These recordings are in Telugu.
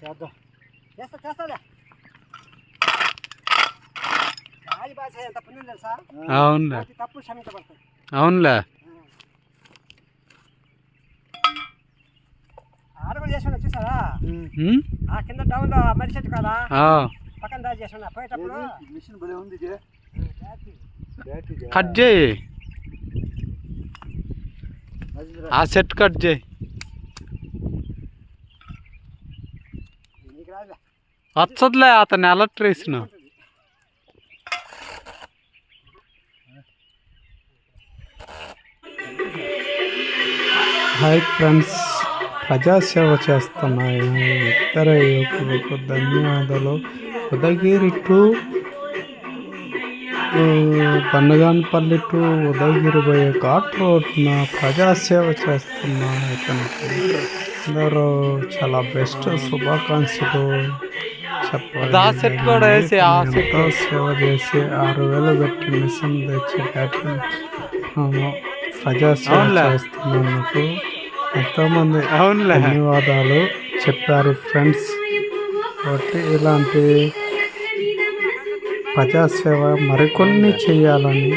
చేద్దాం. చేస్తా చేస్తాలే. రాజు భాష ఎంత తెలుసా? అవునులే. తప్పు క్షమించబడుతుంది అవునులే. ఆడ కూడా చేసి ఉన్నా చూసారా? ఆ కింద డౌన్లో మడి చెట్టు కదా? ఆ, పక్కన దాచి చేసి పోయేటప్పుడు? మిషన్ భలే ఉంది కట్ చేయి. ఆ సెట్ కట్ చేయి. వచ్చదులే అతను ఎలక్ట్రీషియన్ హాయ్ ఫ్రెండ్స్ ప్రజాసేవ చేస్తున్న ఇతర యువకులకు ధన్యవాదాలు. ఉదయగిరి టు పన్నగానపల్లి టు ఉదయగిరి పోయే ఘాట్ రోడ్న ప్రజాసేవ చేస్తున్న ఇతనికి అందరూ చాలా బెస్ట్ శుభాకాంక్షలు చెప్పాలి. సేవ చేసి ఆరు వేలు పెట్టి మిషన్ తెచ్చి ప్రజాసేవ. చేస్తున్నందుకు ఎంతోమంది ధన్యవాదాలు చెప్పారు ఫ్రెండ్స్. కాబట్టి ఇలాంటి ప్రజాసేవ మరికొన్ని చేయాలని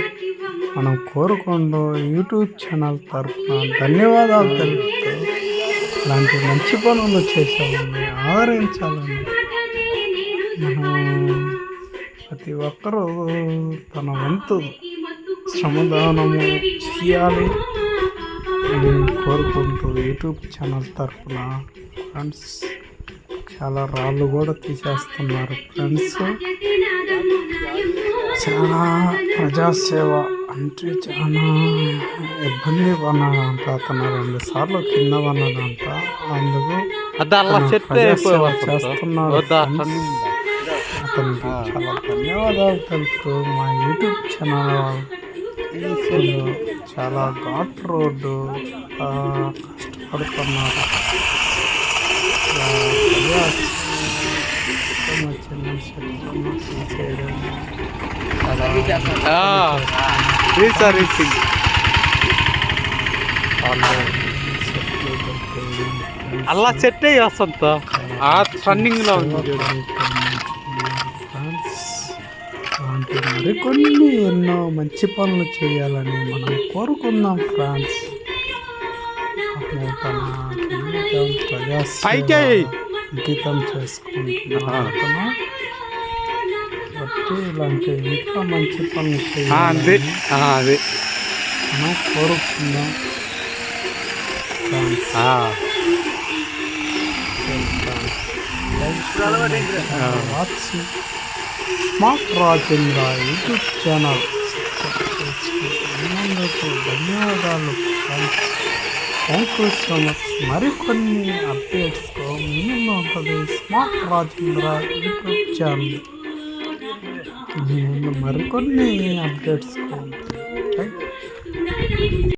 మనం కోరుకుంటూ యూట్యూబ్ ఛానల్ తరఫున ధన్యవాదాలు తెలుపుతూ ఇలాంటి మంచి పనులు చేసేవాళ్ళని ఆదరించాలని మనం ప్రతి ఒక్కరూ తన వంతు శ్రమదానము చేయాలి అని కోరుకుంటూ యూట్యూబ్ ఛానల్ తరఫున ఫ్రెండ్స్. చాలా రాళ్ళు కూడా తీసేస్తున్నారు ఫ్రెండ్స్. చాలా ప్రజాసేవ అంటే చాలా ఇబ్బంది పన్నాడంట అతను రెండు సార్లు కింద పన్నాడంట అందుకు ఫ్రెండ్స్. అతనికి చాలా ధన్యవాదాలు తెలుపుతూ మా యూట్యూబ్ ఛానల్ చాలా ఘాట్ రోడ్డు కష్టపడుతున్నారు. రీసర్వీసింగ్ అలా సెట్ అయ్యి వసంత ఆ రన్నింగ్లో ఉంది మరికొన్ని ఎన్నో మంచి పనులు చేయాలని మనం కోరుకుందాం ఫ్రాన్స్. అంకితం చేసుకుంటున్నాడు అతను కాబట్టి ఇలాంటి ఇంకా మంచి పనులు అదే. మనం కోరుకుందాం watching smart Rajendra YouTube channel ధన్యవాదాలు. థ్యాంక్ యూ సో మచ్ మరికొన్ని అప్డేట్స్ ముందు ఉంటుంది స్మార్ట్ రాజేంద్ర యూట్యూబ్ ఛానల్ మరికొన్ని అప్డేట్స్ ఉంటాయి